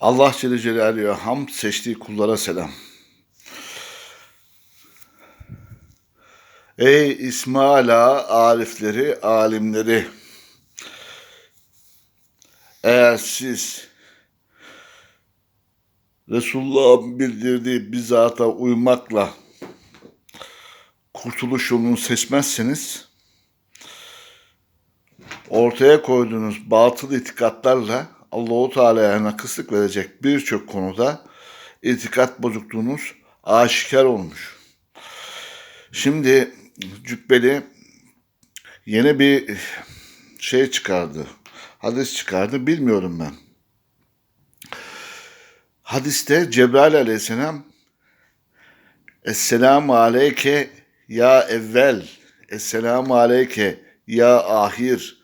Allah Celle Celaluhu'ya hamd seçtiği kullara selam. Ey İsmaila arifleri, alimleri. Eğer siz Resulullah'ın bildirdiği bizata uymakla kurtuluş yolunu seçmezseniz ortaya koyduğunuz batıl itikatlarla Allahu Teala'ya nakıslık verecek birçok konuda itikat bozukluğunuz aşikar olmuş. Şimdi Cübbeli yeni bir şey çıkardı. Hadis çıkardı. Bilmiyorum ben. Hadiste Cebrail aleyhisselam Esselamu aleyke ya evvel Esselamu aleyke ya ahir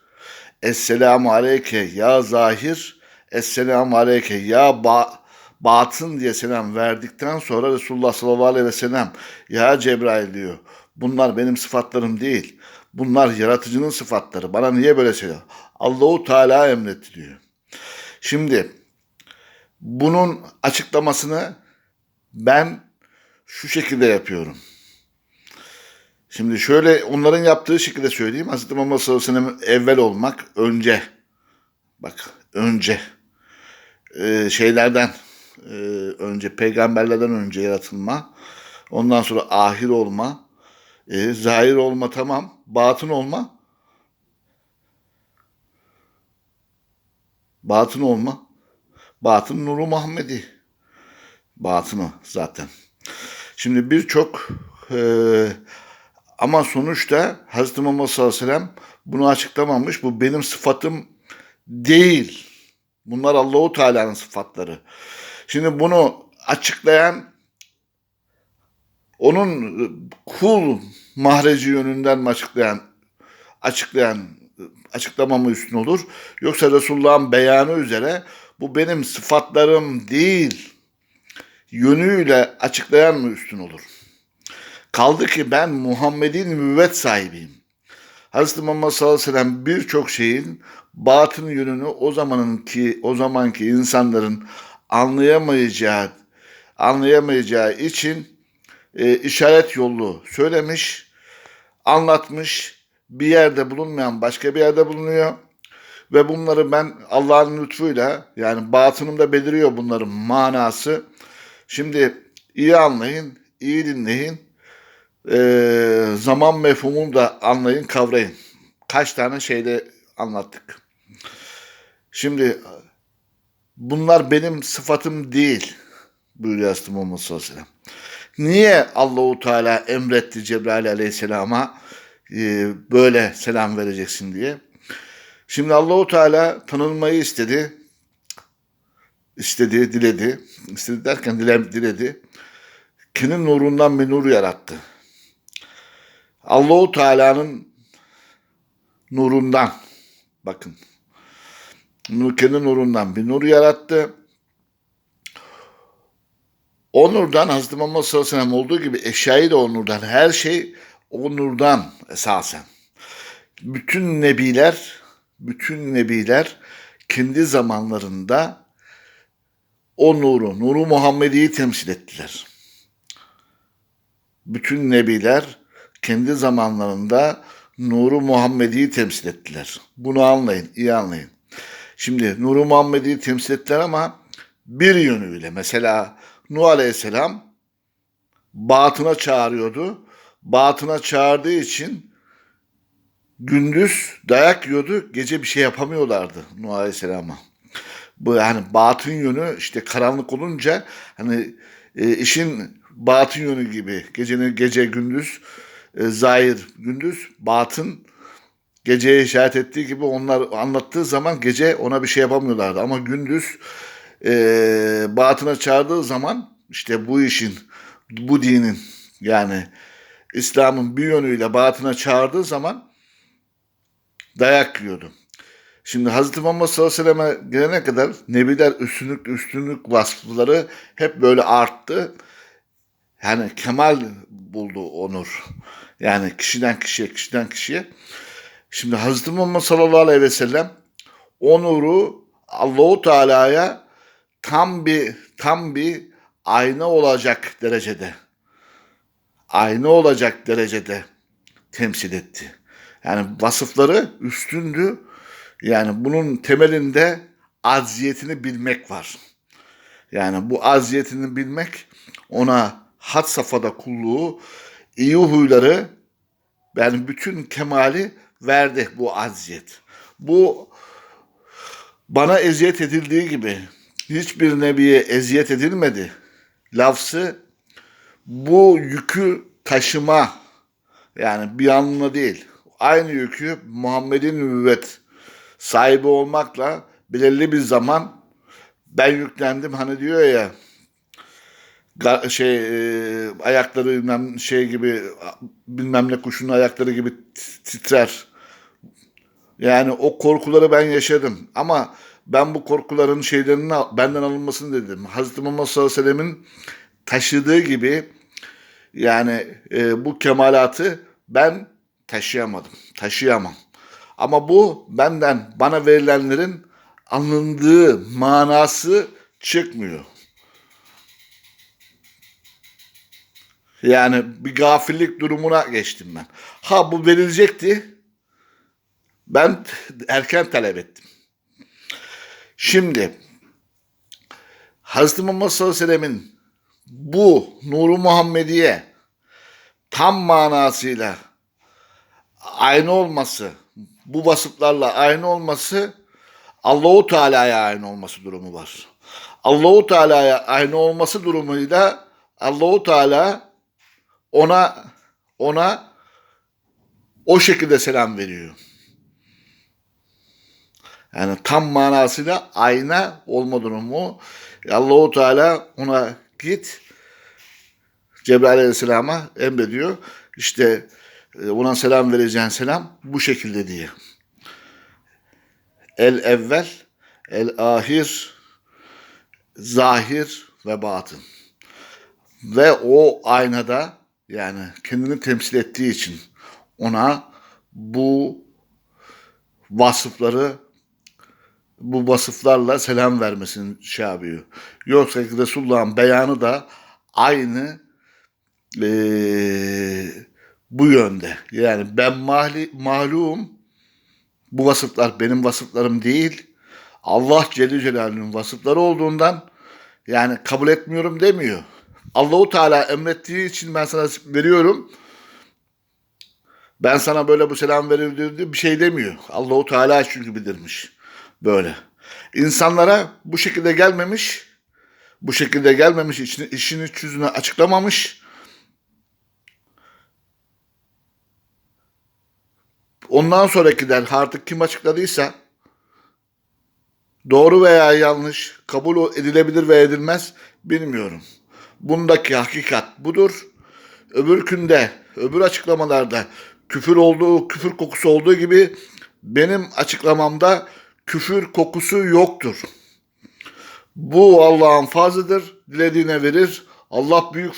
Esselamu aleyke ya zahir Esselamu aleyke ya ba batın diye selam verdikten sonra Resulullah sallallahu aleyhi ve sellem ya Cebrail diyor. Bunlar benim sıfatlarım değil. Bunlar yaratıcının sıfatları. Bana niye böyle söylüyor? Allahu Teala emretti diyor. Şimdi bunun açıklamasını ben şu şekilde yapıyorum. Şimdi şöyle onların yaptığı şekilde söyleyeyim. Hazreti Muhammed sallallahu aleyhi ve sellem evvel olmak önce. Bak önce. Ee, şeylerden e, önce peygamberlerden önce yaratılma. Ondan sonra ahir olma. E, zahir olma tamam. Batın olma. Batın olma. Batın nuru Muhammedi. Batını zaten. Şimdi birçok e, ama sonuçta Hazreti Muhammed sallallahu aleyhi ve sellem bunu açıklamamış. Bu benim sıfatım değil. Bunlar Allahu Teala'nın sıfatları. Şimdi bunu açıklayan onun kul mahreci yönünden mi açıklayan açıklayan açıklamamı üstün olur. Yoksa Resulullah'ın beyanı üzere bu benim sıfatlarım değil yönüyle açıklayan mı üstün olur? Kaldı ki ben Muhammed'in müvvet sahibiyim. Hazreti Muhammed sallallahu aleyhi ve sellem birçok şeyin batın yönünü o zamanın ki o zamanki insanların anlayamayacağı anlayamayacağı için e, işaret yolu söylemiş, anlatmış. Bir yerde bulunmayan başka bir yerde bulunuyor. Ve bunları ben Allah'ın lütfuyla yani batınımda beliriyor bunların manası. Şimdi iyi anlayın, iyi dinleyin. Ee, zaman mefhumunu da anlayın, kavrayın. Kaç tane şeyde anlattık. Şimdi bunlar benim sıfatım değil buyuruyor Hazreti Muhammed sallallahu. Niye Allahu Teala emretti Cebrail aleyhisselama e, böyle selam vereceksin diye? Şimdi Allahu Teala tanınmayı istedi. istedi, diledi. İstedi derken dile, diledi. Kendi nurundan bir nur yarattı. Allahu Teala'nın nurundan bakın. Kendi nurundan bir nur yarattı. O nurdan Hazreti Muhammed sallallahu aleyhi ve sellem olduğu gibi eşyayı da o nurdan. Her şey o nurdan esasen. Bütün nebiler, bütün nebiler kendi zamanlarında o nuru, nuru Muhammedi'yi temsil ettiler. Bütün nebiler kendi zamanlarında nuru Muhammedi'yi temsil ettiler. Bunu anlayın, iyi anlayın. Şimdi nuru Muhammedi'yi temsil ettiler ama bir yönüyle mesela Nuh Aleyhisselam batına çağırıyordu. Batına çağırdığı için gündüz dayak yiyordu, gece bir şey yapamıyorlardı Nuh Aleyhisselam'a. Bu yani batın yönü işte karanlık olunca hani e, işin batın yönü gibi gecenin gece gündüz zahir gündüz batın geceye işaret ettiği gibi onlar anlattığı zaman gece ona bir şey yapamıyorlardı ama gündüz e, batına çağırdığı zaman işte bu işin bu dinin yani İslam'ın bir yönüyle batına çağırdığı zaman dayak yiyordu. Şimdi Hazreti Muhammed sallallahu aleyhi ve sellem'e gelene kadar nebiler üstünlük üstünlük vasıfları hep böyle arttı. Yani kemal buldu onur. Yani kişiden kişiye, kişiden kişiye. Şimdi Hazreti Muhammed sallallahu aleyhi ve sellem o nuru Allahu Teala'ya tam bir tam bir ayna olacak derecede ayna olacak derecede temsil etti. Yani vasıfları üstündü. Yani bunun temelinde acziyetini bilmek var. Yani bu acziyetini bilmek ona had safhada kulluğu, iyi huyları yani bütün kemali verdi bu acziyet. Bu bana eziyet edildiği gibi hiçbir nebiye eziyet edilmedi. Lafzı bu yükü taşıma yani bir anlamda değil. Aynı yükü Muhammed'in nübüvvet sahibi olmakla belirli bir zaman ben yüklendim hani diyor ya şey e, ayakları bilmem şey gibi bilmem ne kuşunun ayakları gibi titrer. Yani o korkuları ben yaşadım ama ben bu korkuların şeylerinin benden alınmasını dedim. Hazreti Muhammed sallallahu aleyhi ve sellemin taşıdığı gibi yani e, bu kemalatı ben taşıyamadım, taşıyamam. Ama bu benden bana verilenlerin alındığı manası çıkmıyor. Yani bir gafillik durumuna geçtim ben. Ha bu verilecekti. Ben erken talep ettim. Şimdi Hazreti Muhammed sallallahu aleyhi ve bu nuru Muhammediye tam manasıyla aynı olması, bu vasıflarla aynı olması Allahu Teala'ya aynı olması durumu var. Allahu Teala'ya aynı olması durumuyla Allahu Teala ona ona o şekilde selam veriyor. Yani tam manasıyla ayna olma durumu. Allahu Teala ona git Cebrail Aleyhisselam'a emrediyor. İşte e, ona selam vereceğin selam bu şekilde diye. El evvel, el ahir, zahir ve batın. Ve o aynada yani kendini temsil ettiği için ona bu vasıfları bu vasıflarla selam vermesini şey yapıyor. Yoksa Resulullah'ın beyanı da aynı eee, bu yönde. Yani ben mahli, mahlum bu vasıflar benim vasıflarım değil. Allah Celle Celaluhu'nun vasıfları olduğundan yani kabul etmiyorum demiyor. Allahu Teala emrettiği için ben sana veriyorum. Ben sana böyle bu selam verildi diye bir şey demiyor. Allahu Teala çünkü bildirmiş böyle. İnsanlara bu şekilde gelmemiş, bu şekilde gelmemiş, işini, işin iç yüzünü açıklamamış. Ondan sonrakiler artık kim açıkladıysa doğru veya yanlış kabul edilebilir ve edilmez bilmiyorum. Bundaki hakikat budur. Öbürkünde, öbür açıklamalarda küfür olduğu, küfür kokusu olduğu gibi benim açıklamamda küfür kokusu yoktur. Bu Allah'ın fazlıdır. Dilediğine verir. Allah büyük